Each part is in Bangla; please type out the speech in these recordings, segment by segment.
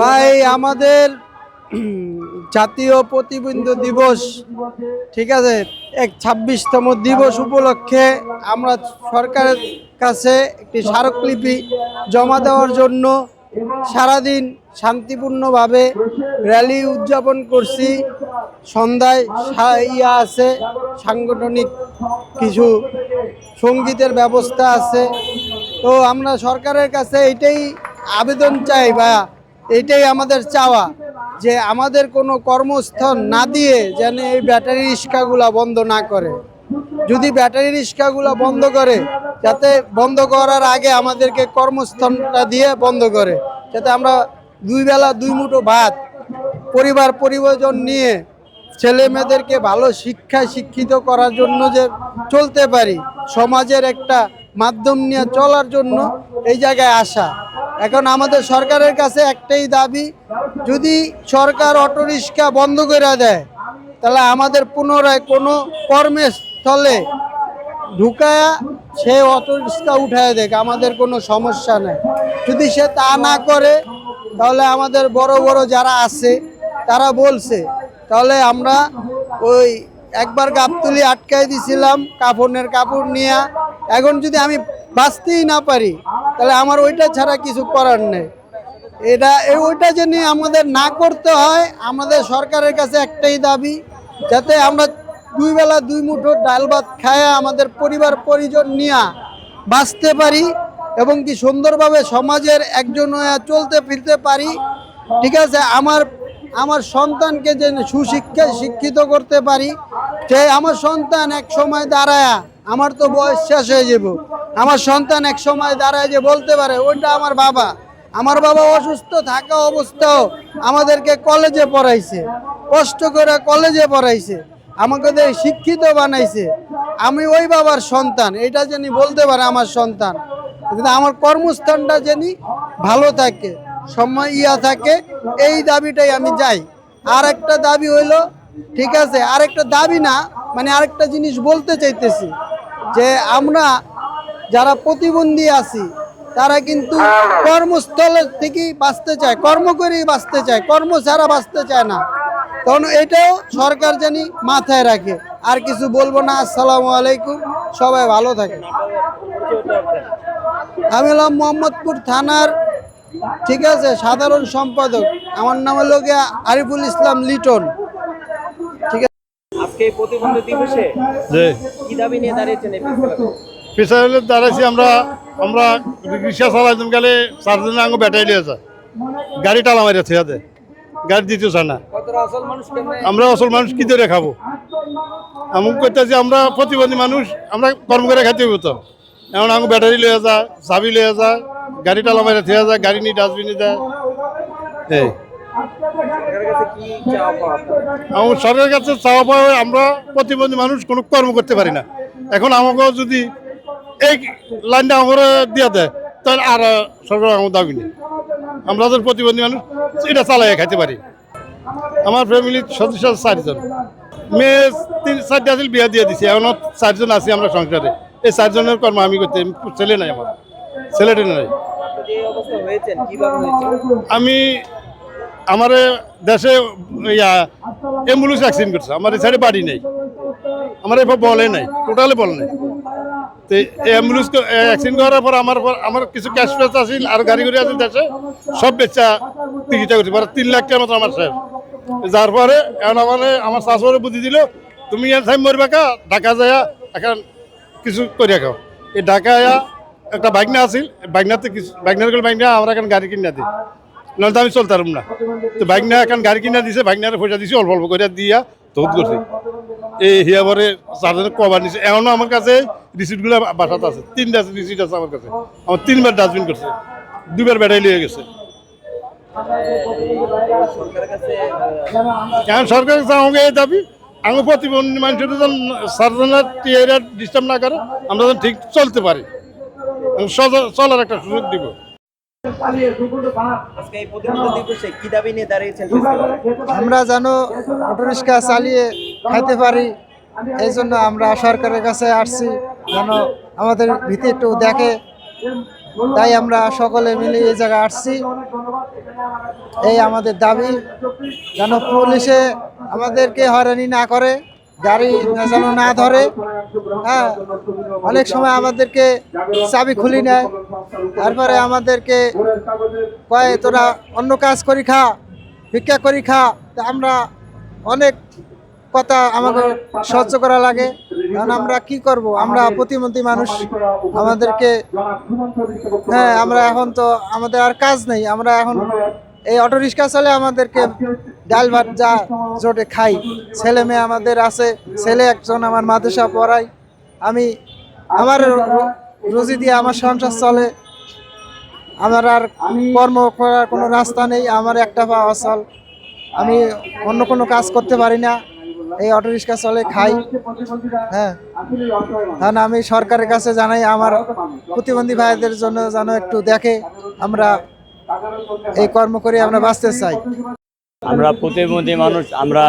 ভাই, আমাদের জাতীয় প্রতিবন্ধী দিবস, ঠিক আছে, এক ছাব্বিশতম দিবস উপলক্ষে আমরা সরকারের কাছে একটি স্মারকলিপি জমা দেওয়ার জন্য সারাদিন শান্তিপূর্ণভাবে র্যালি উদযাপন করছি। সন্ধ্যায় ইয়া আছে, সাংগঠনিক কিছু সঙ্গীতের ব্যবস্থা আছে। তো আমরা সরকারের কাছে এটাই আবেদন চাই বা এটাই আমাদের চাওয়া, যে আমাদের কোনো কর্মস্থল না দিয়ে যেন এই ব্যাটারি রিক্সাগুলা বন্ধ না করে। যদি ব্যাটারি রিক্সাগুলা বন্ধ করে, যাতে বন্ধ করার আগে আমাদেরকে কর্মস্থলটা দিয়ে বন্ধ করে, যাতে আমরা দুই বেলা দুই মুঠো ভাত, পরিবার পরিবর্তন নিয়ে ছেলে মেয়েদেরকে ভালো শিক্ষায় শিক্ষিত করার জন্য যে চলতে পারি, সমাজের একটা মাধ্যম নিয়ে চলার জন্য এই জায়গায় আসা। এখন আমাদের সরকারের কাছে একটাই দাবি, যদি সরকার অটোরিক্সা বন্ধ করে দেয়, তাহলে আমাদের পুনরায় কোনো কর্মস্থলে ঢুকায়া সে অটোরিক্সা উঠায় দেখ আমাদের কোনো সমস্যা নেই। যদি সে তা না করে, তাহলে আমাদের বড় বড় যারা আছে, তারা বলছে, তাহলে আমরা ওই একবার গাবতুলি আটকাই দিছিলাম কাপড়ের কাপড় নিয়ে। এখন যদি আমি বাঁচতেই না পারি তাহলে আমার ওইটা ছাড়া কিছু করার নেই। এটা ওইটা যেন আমাদের না করতে হয়, আমাদের সরকারের কাছে একটাই দাবি, যাতে আমরা দুই বেলা দুই মুঠো ডাল ভাত খায় আমাদের পরিবার, পরিজন নিয়ে বাঁচতে পারি এবং কি সুন্দরভাবে সমাজের একজন চলতে ফিরতে পারি। ঠিক আছে, আমার আমার সন্তানকে যে সুশিক্ষায় শিক্ষিত করতে পারি যে আমার সন্তান এক সময় দাঁড়ায়, আমার তো বয়স শেষ হয়ে যাব। আমার সন্তান এক সময় দাঁড়ায় যে বলতে পারে, ওইটা আমার বাবা। আমার বাবা অসুস্থ, থাকা অবস্থাও আমাদেরকে কলেজে পড়াইছে। কষ্ট করে কলেজে পড়াইছে। আমাকে শিক্ষিত বানাইছে। আমি ওই বাবার সন্তান। এটা জানি বলতে পারে আমার সন্তান। কিন্তু আমার কর্মস্থানটা জানি ভালো থাকে, সময় ইয়া থাকে। এই দাবিটাই আমি যাই। আর একটা দাবি হইল, ঠিক আছে আর একটা দাবি না মানে আরেকটা জিনিস বলতে চাইতেছি যে আমরা যারা প্রতিবন্ধী আছি তারা কিন্তু কর্মস্থল থেকেই বাঁচতে চায় কর্ম করেই বাঁচতে চায় কর্ম ছাড়া বাঁচতে চায় না। তখন এটাও সরকার জানি মাথায় রাখে। আর কিছু বলব না আসসালামু আলাইকুম সবাই ভালো থাকে। আমি হলাম মোহাম্মদপুর থানার ঠিক আছে সাধারণ সম্পাদক। আমার নাম হলো গিয়া আরিফুল ইসলাম লিটন। আজকে এই প্রতিবন্ধী দিবসে কি দাবি নিয়ে দাঁড়িয়েছেন পিছনে দাঁড়াইছি আমরা আমরা রিক্সা চালাইতাম গেলে চারজনে আঙ্গ ব্যাটারি লিয়েছে গাড়ি টালা মারিয়া থিয়াতে গাড়ি দিতে চায় না। আমরা আসল মানুষ কি ধরে খাব? এমন করতেছি আমরা প্রতিবন্ধী মানুষ, আমরা কর্ম করে খাইতে হইব তো। এমন আঙ্গ ব্যাটারি লয়ে যায়, চাবি লয়ে যায়, গাড়ি টালা মারিয়া থিয়া যায় গাড়ি নিয়ে ডাস্টবিনে যায়। এই। সরকারের কাছে চাওয়া পাওয়া, আমরা প্রতিবন্ধী মানুষ কোনো কর্ম করতে পারি না। এখন আমাকেও যদি এই লাইনটা আমরা দিয়ে দেয় তাহলে আর সরকার আমার দাবি নেই। আমরা তো প্রতিবন্ধী মানুষ, এটা চালাই খাইতে পারি। আমার ফ্যামিলির সদস্য চারজন। মেয়ে তিন, চারটে আছিল, বিয়া দিয়ে দিছি। এখন চারজন আছি আমরা সংসারে। এই চারজনের কর্ম আমি করতে, ছেলে নাই আমার। ছেলেটা নাই। আমি আমার দেশে ইয়া অ্যাম্বুলেন্স অ্যাক্সিডেন্ট করছে। আমার এই সাইডে বাড়ি নেই। আমার এবার বলে নাই। টোটালি বল নেই। তো অ্যাম্বুলেন্স অ্যাক্সিডেন্ট করার পর আমার আমার কিছু ক্যাশ ফ্যাশ আছিল আর গাড়ি গাড়ি আছে দেশে, সব বেচা চিকিৎসা করছে, পরে তিন লাখ টাকা মতো আমার শেষ যার পরে এখন আমার আমার শাশুড়ি বুদ্ধি দিল, তুমি টাইম মরবে কা? ঢাকা যায় এখন কিছু করিয়া খাও। এই ঢাকা আয়া একটা বাইকনা আছিল বাইকনাতে কিছু বাইকনার গেলে বাইকনা আমরা এখন গাড়ি কিনা দিই। নাহলে তো আমি চলতে পারব না। তো বাইক না এখন গাড়ি কিনা দিছে বাইক না পয়সা দিছি, অল্প অল্প করে দিয়া তৌত করছি। এই হিয়া পরে চারজনে কবার নিছে এখনও আমার কাছে রিসিপ্টগুলো বাসাতে আছে। তিনটা রিসিপ্ট আছে আমার কাছে। আমার তিনবার ডাস্টবিন করছে। দুবার ব্যাটারি লিয়ে গেছে। সরকারের কাছে এখন আমাকে এই দাবি। আমার প্রতিবন্ধী মানুষের যেন সার্জনার টিয়ারা ডিস্টার্ব না করে আমরা যেন ঠিক চলতে পারি। চলার একটা সুযোগ দিব? আমরা যেন অটোরিক্সা চালিয়ে খাইতে পারি। এই জন্য আমরা সরকারের কাছে আসছি যেন আমাদের ভিতরে একটু দেখে। তাই আমরা সকলে মিলে এই জায়গায় আসছি। এই আমাদের দাবি যেন পুলিশে আমাদেরকে হয়রানি না করে, গাড়ি যেন না ধরে। হ্যাঁ অনেক সময় আমাদেরকে চাবি খুলি নেয়। তারপরে আমাদেরকে কয়, তোরা অন্য কাজ করি খা, ভিক্ষা করি খা। তা আমরা অনেক কথা আমাকে সহ্য করা লাগে। কারণ আমরা কি করব? আমরা প্রতিমন্ত্রী মানুষ। আমাদেরকে হ্যাঁ আমরা এখন তো আমাদের আর কাজ নেই। আমরা এখন এই অটো রিক্সা চলে আমাদেরকে ডাল ভাত যা জোটে খাই। ছেলে মেয়ে আমাদের আছে। ছেলে একজন আমার মাদ্রাসা পড়াই আমি আমার রুজি দিয়ে আমার সংসার চলে। আমার আর কর্ম করার কোনো রাস্তা নেই। আমার একটা পা অচল। আমি অন্য কোনো কাজ করতে পারি না। এই অটো রিক্সা চলে, খাই। হ্যাঁ। হ্যাঁ আমি সরকারের কাছে জানাই, আমার প্রতিবন্ধী ভাইদের জন্য যেন একটু দেখে আমরা এই কর্ম করে আমরা বাঁচতে চাই। আমরা প্রতিবন্ধী মানুষ, আমরা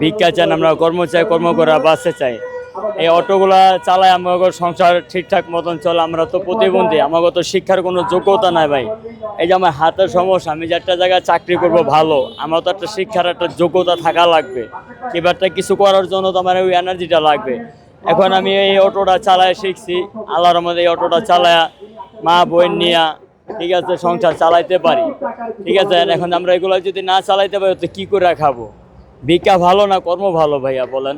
ভিক্ষা চান আমরা কর্ম চাই, কর্ম করা বাঁচতে চাই। এই অটোগুলা চালায় আমাদের সংসার ঠিকঠাক মতন চলে, আমরা তো প্রতিবন্ধী আমাকে তো শিক্ষার কোনো যোগ্যতা নাই ভাই। এই যে আমার হাতের সমস্যা, আমি যে একটা জায়গায় চাকরি করব ভালো, আমার তো একটা শিক্ষার একটা যোগ্যতা থাকা লাগবে। একটা কিছু করার জন্য তো আমার ওই এনার্জিটা লাগবে। এখন আমি এই অটোটা চালায় শিখছি আল্লাহর মধ্যে এই অটোটা চালায়া মা বোন নিয়া, ঠিক আছে, সংসার চালাইতে পারি। ঠিক আছে এখন আমরা এগুলো যদি না চালাইতে পারি, তো কি করে খাব? ভিক্ষা ভালো না কর্ম ভালো ভাইয়া, বলেন?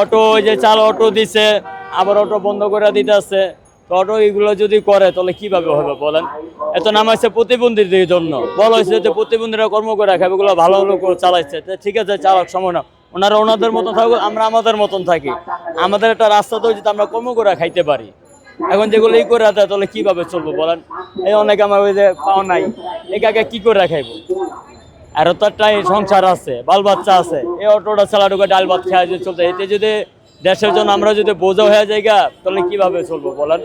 অটো ওই যে চাল অটো দিছে, আবার অটো বন্ধ করে দিতেছে। তো অটো এগুলো যদি করে, তাহলে কীভাবে হবে বলেন? এত নাম আছে প্রতিবন্ধীদের জন্য। বলা হয়েছে যে প্রতিবন্ধীরা কর্ম করে খাবে এগুলো ভালো ভালো চালাইছে। ঠিক আছে, চালক সময় না ওনারা ওনাদের মতন থাকুক, আমরা আমাদের মতন থাকি। আমাদের একটা রাস্তা তো যদি আমরা কর্ম করে খাইতে পারি। এখন যেগুলো ই করে দেয় তাহলে কীভাবে চলবো বলেন? এই অনেক আমার ওই যে পাওয়া নাই। একাকে কি করে খাইবো? আর তো একটা সংসার আছে বাল বাচ্চা আছে। এই অটোটা চালা ঢুকে ডাল ভাত খাওয়া যদি চলতে এতে যদি দেশের জন্য আমরা যদি বোঝা হয়ে যাই গা, তাহলে কীভাবে চলবো বলেন?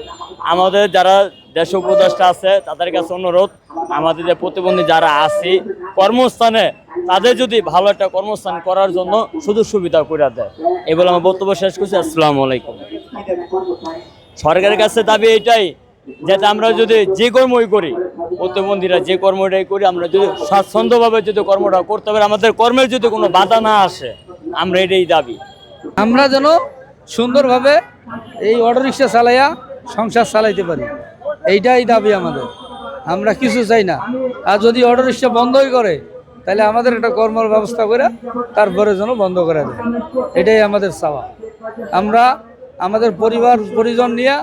আমাদের যারা দেশ উপদেষ্টা আছে তাদের কাছে অনুরোধ আমাদের যে প্রতিবন্ধী যারা আছি কর্মস্থানে তাদের যদি ভালো একটা কর্মস্থান করার জন্য সুযোগ সুবিধা করে দেয়। এই বলে আমার বক্তব্য শেষ করছি আসসালামু আলাইকুম। সরকারের কাছে দাবি এটাই যাতে আমরা যদি যে কর্মই করি প্রতিবন্ধীরা যে কর্মটাই করি, আমরা যদি স্বাচ্ছন্দ্যভাবে যদি কর্মটা করতে পারি, আমাদের কর্মের যদি কোনো বাধা না আসে, আমরা এটাই দাবি। আমরা যেন সুন্দরভাবে এই অটো রিক্সা চালাইয়া সংসার চালাইতে পারি। এইটাই দাবি আমাদের। আমরা কিছু চাই না। আর যদি অটো রিক্সা বন্ধই করে, তাহলে আমাদের একটা কর্মর ব্যবস্থা করে তারপরে যেন বন্ধ করে দেয়। এটাই আমাদের চাওয়া। আমরা আমাদের পরিবার, পরিজন নিয়ে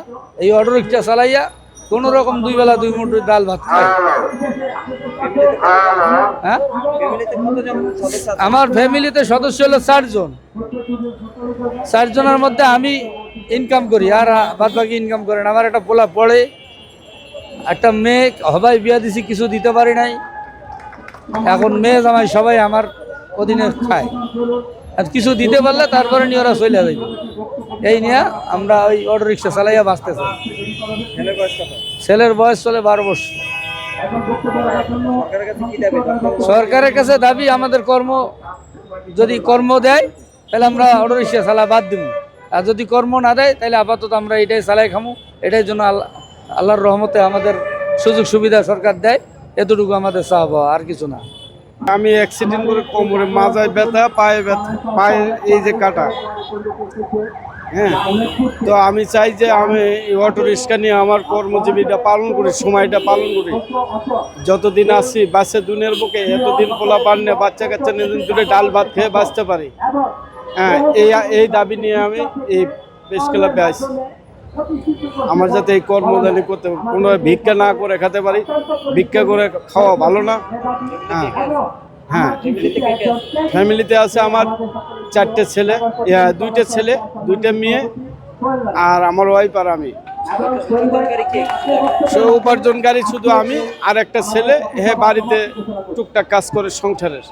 এই অটো রিক্সা চালাইয়া কোনো রকম দুই বেলা দুই মুঠো ডাল ভাত খাই। হ্যাঁ? আমার ফ্যামিলিতে সদস্য হলো চারজন। চারজনের মধ্যে আমি ইনকাম করি, আর বাদ বাকি ইনকাম করেন। আমার একটা পোলা পড়ে, একটা মেয়ে হবাই বিয়া দিছি, কিছু দিতে পারি নাই। এখন মেয়ে জামাই সবাই আমার অধীনে খায়। আর কিছু দিতে পারলে তারপরে নিয়ে ওরা চলে যাবে এই নিয়ে আমরা ওই অটো রিক্সা চালাইয়া বাঁচতে চাই ছেলের বয়স চলে বারো বছর। সরকারের কাছে দাবি, আমাদের কর্ম যদি কর্ম দেয়, তাহলে আমরা অটো রিক্সা চালা বাদ দিব। আর যদি কর্ম না দেয়, তাহলে আপাতত আমরা এটাই চালাই খামু। এটাই জন্য আল্লাহ আল্লাহর রহমতে আমাদের সুযোগ সুবিধা সরকার দেয়। এতটুকু আমাদের চাওয়া আর কিছু না। আমি অ্যাক্সিডেন্ট করে কোমরে, মাজায় ব্যথা, পায়ে ব্যথা, পায়ে এই যে কাটা। হ্যাঁ তো আমি চাই যে আমি অটো রিক্সা নিয়ে আমার কর্মজীবীটা পালন করি, সময়টা পালন করি। যতদিন আছি, বাসে দুনের বুকে, এতদিন পোলা পান্নে বাচ্চা কাচ্চা নিয়ে দূরে ডাল ভাত খেয়ে বাঁচতে পারি। হ্যাঁ এই এই দাবি নিয়ে আমি এই প্রেস ক্লাবে আসি আমার যাতে এই কর্মদানি করতে কোনো ভিক্ষা না করে খেতে পারি, ভিক্ষা করে খাওয়া ভালো না। হ্যাঁ হ্যাঁ। ফ্যামিলিতে আছে আমার চারটে ছেলে দুইটা ছেলে, দুইটা মেয়ে আর আমার ওয়াইফ আর আমি। সে উপার্জনকারী শুধু আমি আর একটা ছেলে হে বাড়িতে টুকটাক কাজ করে সংসারের।